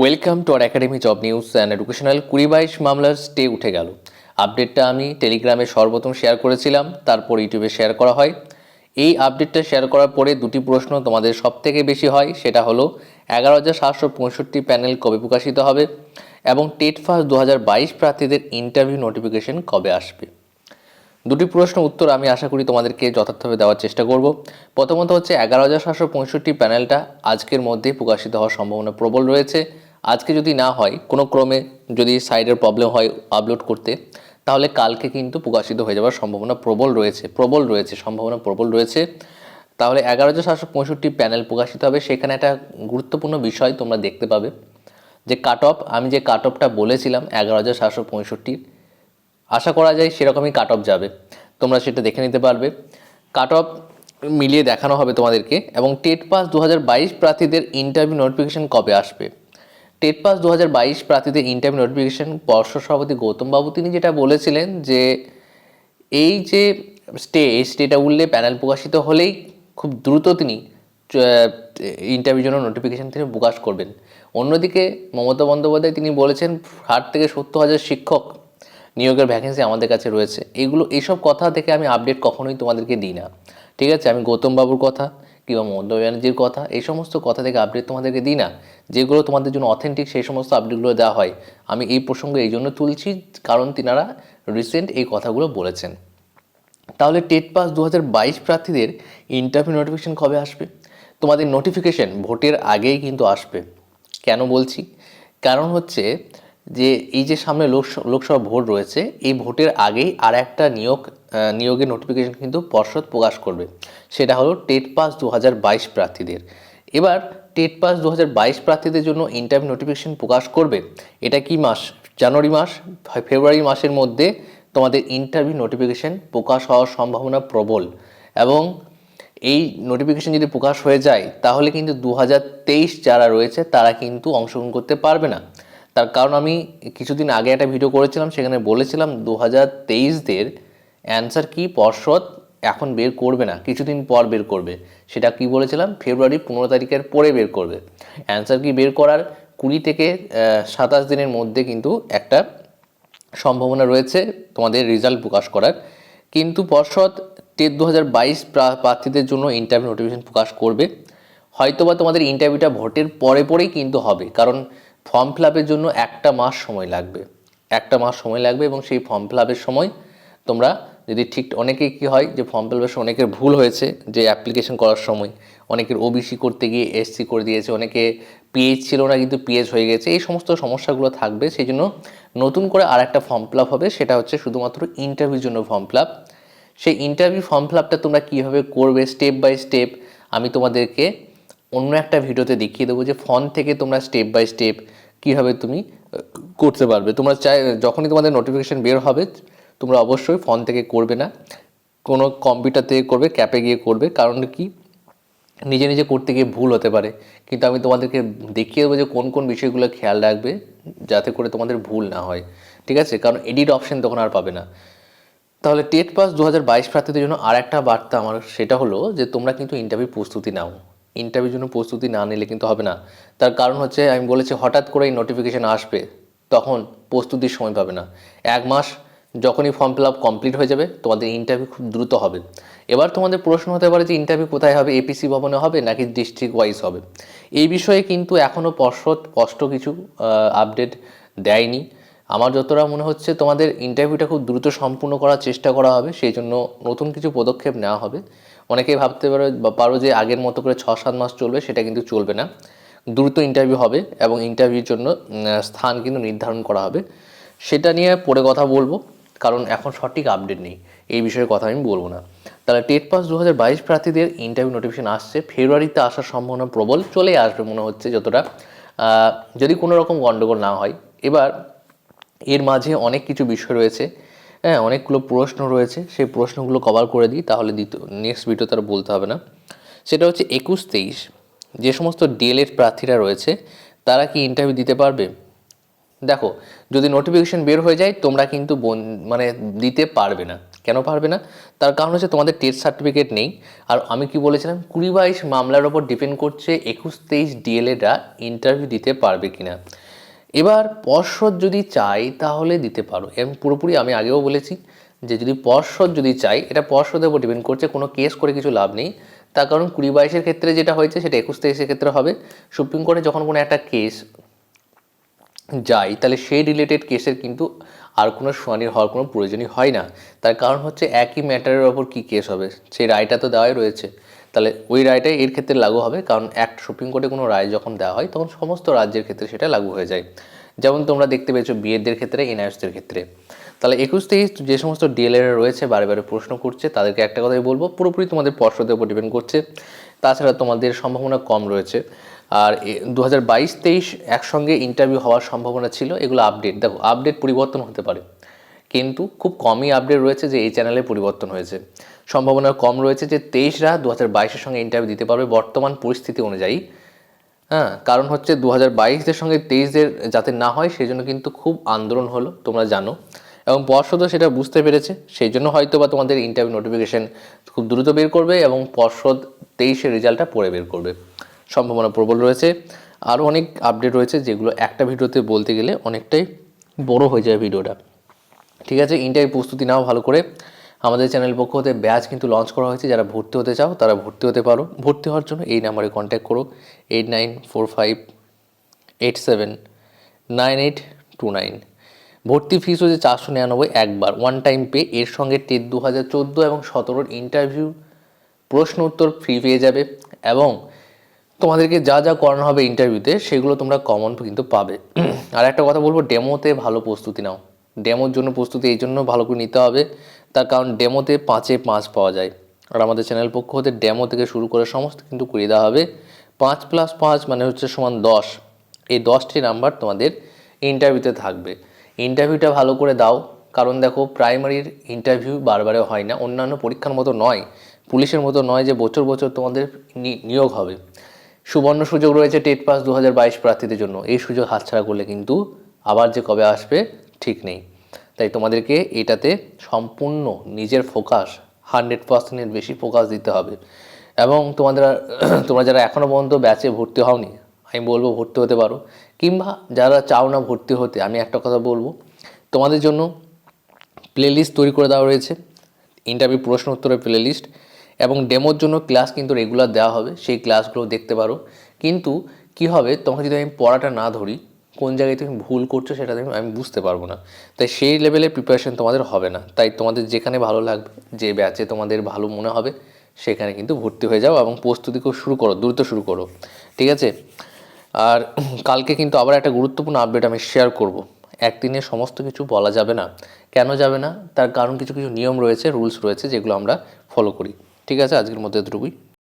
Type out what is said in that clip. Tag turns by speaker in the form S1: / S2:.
S1: Welcome to R academy job news and educational কুড়ি বাইশ মামলার স্টে উঠে গেল। আপডেটটা আমি টেলিগ্রামে সর্বপ্রথম শেয়ার করেছিলাম, তারপর ইউটিউবে শেয়ার করা হয়। এই আপডেটটা শেয়ার করার পরে দুটি প্রশ্ন তোমাদের সব থেকে বেশি হয়, সেটা হলো, এগারো হাজার সাতশো পঁয়ষট্টি প্যানেল কবে প্রকাশিত হবে এবং টেট ফার্স্ট দু হাজার বাইশ প্রার্থীদের ইন্টারভিউ নোটিফিকেশন কবে আসবে? দুটি প্রশ্ন উত্তর আমি আশা করি তোমাদেরকে যথার্থভাবে দেওয়ার চেষ্টা করব। প্রথমত হচ্ছে, এগারো হাজার সাতশো পঁয়ষট্টি প্যানেলটা আজকের মধ্যেই প্রকাশিত হওয়ার সম্ভাবনা প্রবল রয়েছে। আজকে যদি না হয়, কোনো ক্রমে যদি সাইডের প্রবলেম হয় আপলোড করতে, তাহলে কালকে কিন্তু প্রকাশিত হয়ে যাওয়ার সম্ভাবনা প্রবল রয়েছে প্রবল রয়েছে, সম্ভাবনা প্রবল রয়েছে। তাহলে এগারো হাজার সাতশো পঁয়ষট্টি প্যানেল প্রকাশিত হবে। সেখানে একটা গুরুত্বপূর্ণ বিষয় তোমরা দেখতে পাবে, যে কাট অফ আমি যে কাট অফটা বলেছিলাম এগারো হাজার সাতশো পঁয়ষট্টির আশা করা যায় সেরকমই কাট অফ যাবে। তোমরা সেটা দেখে নিতে পারবে। কাট অফ মিলিয়ে দেখানো হবে তোমাদেরকে, এবং টেট পাস দু হাজার বাইশ প্রার্থীদের ইন্টারভিউ নোটিফিকেশন কবে আসবে? টেট পাস দু হাজার বাইশ প্রার্থীদের ইন্টারভিউ নোটিফিকেশন পর্ষদ সভাপতি গৌতমবাবু তিনি যেটা বলেছিলেন যে এই যে স্টে, এই স্টেটা উঠলে প্যানেল প্রকাশিত হলেই খুব দ্রুত তিনি ইন্টারভিউ জন্য নোটিফিকেশান তিনি প্রকাশ করবেন। অন্যদিকে মমতা বন্দ্যোপাধ্যায় তিনি বলেছেন, ষাট থেকে সত্তর হাজার শিক্ষক নিয়োগের ভ্যাকেন্সি আমাদের কাছে রয়েছে। এগুলো এইসব কথা থেকে আমি আপডেট কখনোই তোমাদেরকে দিই না। ঠিক আছে? আমি গৌতমবাবুর কথা কিংবা মমতা ব্যানার্জির কথা, এই সমস্ত কথা থেকে আপডেট তোমাদেরকে দিই না। যেগুলো তোমাদের জন্য অথেন্টিক সেই সমস্ত আপডেটগুলো দেওয়া হয়। আমি এই প্রসঙ্গে এই জন্য তুলছি, কারণ তিনারা রিসেন্ট এই কথাগুলো বলেছেন। তাহলে টেট পাস দু বাইশ প্রার্থীদের ইন্টারভিউ নোটিফিকেশন কবে আসবে? তোমাদের নোটিফিকেশন ভোটের আগেই কিন্তু আসবে। কেন বলছি? কারণ হচ্ছে যে, এই যে সামনে লোকস- লোকসভা ভোট রয়েছে, এই ভোটের আগেই আর একটা নিয়োগ নিয়োগের নোটিফিকেশন কিন্তু পর্ষদ প্রকাশ করবে। সেটা হলো টেট পাস দু হাজার বাইশ প্রার্থীদের। এবার টেট পাস দু হাজার বাইশ প্রার্থীদের জন্য ইন্টারভিউ নোটিফিকেশন প্রকাশ করবে, এটা কি মাস? জানুয়ারি মাস? ফেব্রুয়ারি মাসের মধ্যে তোমাদের ইন্টারভিউ নোটিফিকেশন প্রকাশ হওয়ার সম্ভাবনা প্রবল। এবং এই নোটিফিকেশন যদি প্রকাশ হয়ে যায়, তাহলে কিন্তু দু হাজার তেইশ যারা রয়েছে, তারা কিন্তু অংশগ্রহণ করতে পারবে না। তার কারণ আমি কিছুদিন আগে একটা ভিডিও করেছিলাম, সেখানে বলেছিলাম দু হাজার তেইশদের অ্যান্সার কি? পর্ষদ এখন বের করবে না, কিছুদিন পর বের করবে। সেটা কি বলেছিলাম? ফেব্রুয়ারি পনেরো তারিখের পরে বের করবে। অ্যান্সার কি? বের করার কুড়ি থেকে সাতাশ দিনের মধ্যে কিন্তু একটা সম্ভাবনা রয়েছে তোমাদের রেজাল্ট প্রকাশ করার। কিন্তু পর্ষদ টেট দু হাজার বাইশ প্রার্থীদের জন্য ইন্টারভিউ নোটিফিকেশন প্রকাশ করবে। হয়তোবা তোমাদের ইন্টারভিউটা ভোটের পরে পরেই কিন্তু হবে, কারণ ফর্ম ফিল আপের জন্য একটা মাস সময় লাগবে। একটা মাস সময় লাগবে এবং সেই ফর্ম ফিল আপের সময় তোমরা যদি ঠিক অনেকেই কী হয় যে ফর্ম ফিল সময় অনেকের ভুল হয়েছে যে অ্যাপ্লিকেশন করার সময়, অনেকের ওবিসি করতে গিয়ে এসসি করে দিয়েছে, অনেকে পিএইচ ছিল না কিন্তু পিএইচ হয়ে গেছে, এই সমস্ত সমস্যাগুলো থাকবে। সেই জন্য নতুন করে আর একটা ফর্ম ফিল হবে, সেটা হচ্ছে শুধুমাত্র ইন্টারভিউর জন্য ফর্ম ফিল সেই ইন্টারভিউ ফর্ম ফিল তোমরা কীভাবে করবে স্টেপ বাই স্টেপ আমি তোমাদেরকে অন্য একটা ভিডিওতে দেখিয়ে দেবো যে ফোন থেকে তোমরা স্টেপ বাই স্টেপ কীভাবে তুমি করতে পারবে। তোমরা চাই, যখনই তোমাদের নোটিফিকেশান বের হবে তোমরা অবশ্যই ফোন থেকে করবে না। কোনো কম্পিউটার থেকে করবে ক্যাপে গিয়ে করবে। কারণ কি? নিজে নিজে করতে গিয়ে ভুল হতে পারে। কিন্তু আমি তোমাদেরকে দেখিয়ে দেবো যে কোন কোন বিষয়গুলো খেয়াল রাখবে, যাতে করে তোমাদের ভুল না হয়। ঠিক আছে? কারণ এডিট অপশন তখন আর পাবে না। তাহলে টেট পাস দু হাজার বাইশ প্রার্থীদের জন্য আর একটা বার্তা আমার, সেটা হলো যে তোমরা কিন্তু ইন্টারভিউ প্রস্তুতি নাও। ইন্টারভিউর জন্য প্রস্তুতি না নিলে কিন্তু হবে না। তার কারণ হচ্ছে, আমি বলেছি হঠাৎ করে এই নোটিফিকেশান আসবে, তখন প্রস্তুতির সময় পাবে না। এক মাস যখনই ফর্ম ফিল আপ কমপ্লিট হয়ে যাবে, তোমাদের ইন্টারভিউ খুব দ্রুত হবে। এবার তোমাদের প্রশ্ন হতে পারে যে ইন্টারভিউ কোথায় হবে এপিসি ভবনে হবে নাকি ডিস্ট্রিক্ট ওয়াইজ হবে? এই বিষয়ে কিন্তু এখনও পর্ষদ স্পষ্ট কিছু আপডেট দেয়নি। আমার যতটা মনে হচ্ছে তোমাদের ইন্টারভিউটা খুব দ্রুত সম্পূর্ণ করার চেষ্টা করা হবে, সেই জন্য নতুন কিছু পদক্ষেপ নেওয়া হবে। অনেকেই ভাবতে পারো পারো যে আগের মতো করে ছ সাত মাস চলবে, সেটা কিন্তু চলবে না। দ্রুত ইন্টারভিউ হবে এবং ইন্টারভিউর জন্য স্থান কিন্তু নির্ধারণ করা হবে। সেটা নিয়ে পরে কথা বলব। কারণ এখন সঠিক আপডেট নেই। এই বিষয়ে কথা আমি বলব না। তাহলে টেট পাস দু হাজার বাইশ প্রার্থীদের ইন্টারভিউ নোটিফিকেশন আসছে। ফেব্রুয়ারিতে আসার সম্ভাবনা প্রবল চলে আসবে মনে হচ্ছে যতটা। যদি কোনো রকম গণ্ডগোল না হয়, এবার এর মাঝে অনেক কিছু বিষয় রয়েছে। হ্যাঁ অনেকগুলো প্রশ্ন রয়েছে। সেই প্রশ্নগুলো কভার করে দিই, তাহলে দ্বিতীয় নেক্সট ভিডিও তার বলতে হবে না। সেটা হচ্ছে একুশ তেইশ। যে সমস্ত ডিএলএড প্রার্থীরা রয়েছে, তারা কি ইন্টারভিউ দিতে পারবে? দেখো, যদি নোটিফিকেশন বের হয়ে যায়, তোমরা কিন্তু মানে দিতে পারবে না। কেন পারবে না? তার কারণ হচ্ছে তোমাদের টেস্ট সার্টিফিকেট নেই। আর আমি কি বলেছিলাম? কুড়ি বাইশ মামলার ওপর ডিপেন্ড করছে একুশ তেইশ ডিএলএডরা ইন্টারভিউ দিতে পারবে কিনা। এবার পর্ষদ যদি চাই তাহলে দিতে পারো। এবং পুরোপুরি আমি আগেও বলেছি যে যদি পর্ষদ যদি চাই এটা পর্ষদের উপর ডিপেন্ড করছে, কোনো কেস করে কিছু লাভ নেই। তার কারণ কুড়ি বাইশের ক্ষেত্রে যেটা হয়েছে, সেটা একুশ তেইশের ক্ষেত্রে হবে। সুপ্রিম কোর্টে যখন কোনো একটা কেস যাই তাহলে সেই রিলেটেড কেসের কিন্তু আর কোনো শুনানি হওয়ার কোনো প্রয়োজনই হয় না। তার কারণ হচ্ছে একই ম্যাটারের ওপর কী কেস হবে? সেই রায়টা তো দেওয়াই রয়েছে। তাহলে ওই রায়টাই এর ক্ষেত্রে লাগু হবে, কারণ অ্যাক্ট সুপ্রিম কোর্টে কোনো রায় যখন দেওয়া হয়, তখন সমস্ত রাজ্যের ক্ষেত্রে সেটা লাগু হয়ে যায়। যেমন তোমরা দেখতে পেয়েছ বিয়েদের ক্ষেত্রে এনআইএসদের ক্ষেত্রে। তাহলে একুশ তেইশ যে সমস্ত ডিএলএর রয়েছে, বারে বারে প্রশ্ন করছে, তাদেরকে একটা কথাই বলব, পুরোপুরি তোমাদের পর্ষদের উপর ডিপেন্ড করছে। তাছাড়া তোমাদের সম্ভাবনা কম রয়েছে। আর দু হাজার বাইশ তেইশ একসঙ্গে ইন্টারভিউ হওয়ার সম্ভাবনা ছিল, এগুলো আপডেট দেখো আপডেট পরিবর্তন হতে পারে। কিন্তু খুব কমই আপডেট রয়েছে যে এই চ্যানেলে পরিবর্তন হয়েছে। সম্ভাবনা কম রয়েছে যে তেইশরা দু হাজার বাইশের সঙ্গে ইন্টারভিউ দিতে পারবে বর্তমান পরিস্থিতি অনুযায়ী। হ্যাঁ কারণ হচ্ছে দু হাজার বাইশদের সঙ্গে তেইশদের যাতে না হয় সেই জন্য কিন্তু খুব আন্দোলন হলো, তোমরা জানো। এবং পর্ষদও সেটা বুঝতে পেরেছে। সেই জন্য হয়তো বা তোমাদের ইন্টারভিউ নোটিফিকেশন খুব দ্রুত বের করবে এবং পর্ষদ তেইশের রেজাল্টটা পরে বের করবে। সম্ভাবনা প্রবল রয়েছে। আরও অনেক আপডেট রয়েছে যেগুলো একটা ভিডিওতে বলতে গেলে অনেকটাই বড় হয়ে যায় ভিডিওটা। ঠিক আছে ইন্টারভিউ প্রস্তুতি নাও ভালো করে। আমাদের চ্যানেল পক্ষ হতে ব্যাচ কিন্তু লঞ্চ করা হয়েছে। যারা ভর্তি হতে চাও তারা ভর্তি হতে পারো। ভর্তি হওয়ার জন্য এই নাম্বারে কন্ট্যাক্ট করো। Eight nine four five eight seven nine eight two nine ভর্তি ফিস হচ্ছে চারশো নিরানব্বই একবার ওয়ান টাইম পে এর সঙ্গে টেট দু হাজার চোদ্দ এবং সতেরোর ইন্টারভিউ প্রশ্ন উত্তর ফ্রি পেয়ে যাবে এবং তোমাদেরকে যা যা করানো হবে ইন্টারভিউতে সেগুলো তোমরা কমন কিন্তু পাবে। আর একটা কথা বলব ডেমোতে ভালো প্রস্তুতি নাও। ডেমোর জন্য প্রস্তুতি এই জন্য ভালো করে নিতে হবে, তার কারণ ডেমোতে পাঁচে পাঁচ পাওয়া যায়। আর আমাদের চ্যানেল পক্ষ হতে ডেমো থেকে শুরু করে সমস্ত কিন্তু করিয়ে দেওয়া হবে। পাঁচ প্লাস পাঁচ মানে হচ্ছে সমান দশ। এই দশটি নাম্বার তোমাদের ইন্টারভিউতে থাকবে। ইন্টারভিউটা ভালো করে দাও। কারণ দেখো প্রাইমারির ইন্টারভিউ বারবারে হয় না। অন্যান্য পরীক্ষার মতো নয়। পুলিশের মতো নয় যে বছর বছর তোমাদের নিয়োগ হবে। সুবর্ণ সুযোগ রয়েছে টেট পাস দু হাজার বাইশ প্রার্থীদের জন্য। এই সুযোগ হাতছাড়া করলে কিন্তু আবার যে কবে আসবে, ঠিক নেই। তাই তোমাদেরকে এটাতে সম্পূর্ণ নিজের ফোকাস হান্ড্রেড পার্সেন্টের বেশি ফোকাস দিতে হবে। এবং তোমাদের তোমরা যারা এখনও পর্যন্ত ব্যাচে ভর্তি হওনি আমি বলব ভর্তি হতে পারো। কিংবা যারা চাও না ভর্তি হতে, আমি একটা কথা বলব। তোমাদের জন্য প্লেলিস্ট তৈরি করে দেওয়া রয়েছে। ইন্টারভিউ প্রশ্ন উত্তরের প্লেলিস্ট এবং ডেমোর জন্য ক্লাস কিন্তু রেগুলার দেওয়া হবে, সেই ক্লাসগুলো দেখতে পারো। কিন্তু কি হবে, তোমাকে যদি আমি পড়াটা না ধরি, কোন জায়গায় তুমি ভুল করছ সেটা তুমি আমি বুঝতে পারব না। তাই সেই লেভেলের প্রিপারেশন তোমাদের হবে না। তাই তোমাদের যেখানে ভালো লাগবে, যে ব্যাচে তোমাদের ভালো মনে হবে, সেখানে কিন্তু ভর্তি হয়ে যাও এবং প্রস্তুতি শুরু করো, দ্রুত শুরু করো। ঠিক আছে? আর কালকে কিন্তু আবার একটা গুরুত্বপূর্ণ আপডেট আমি শেয়ার করব। একদিনে সমস্ত কিছু বলা যাবে না। কেন যাবে না? তার কারণ কিছু কিছু নিয়ম রয়েছে রুলস রয়েছে, যেগুলো আমরা ফলো করি। ঠিক আছে? আজকের মধ্যে এতটুকুই।